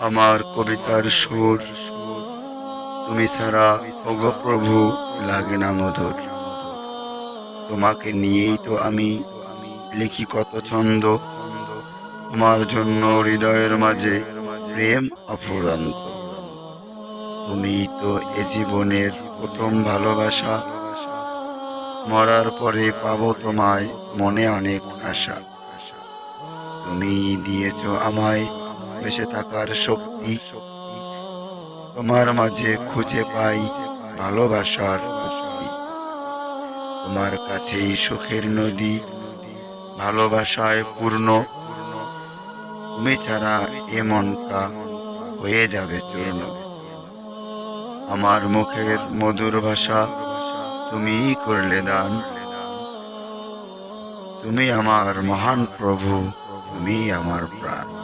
আমার কবিতার সুর। তুমি ছাড়া ওগো প্রভু লাগে না মধুর। তোমাকে নিয়েই তো আমি লিখি কত ছন্দ। তোমার জন্য হৃদয়ের মাঝে প্রেম অফুরন্ত। তুমি তো এ জীবনের প্রথম ভালোবাসা। মরার পরে পাব তোমায় মনে অনেক আশা। তুমি দিয়েছ আমায় বেঁচে থাকার শক্তি। তোমার মাঝে খুঁজে পাই ভালোবাসার। তোমার কাছেই সুখের নদী, ভালোবাসায় পূর্ণ। তুমি ছাড়া এ মনটা হয়ে যাবে চূর্ণ। আমার মুখের মধুর ভাষা তুমি করলে দান। তুমি আমার মহান প্রভু তুমি আমার প্রাণ।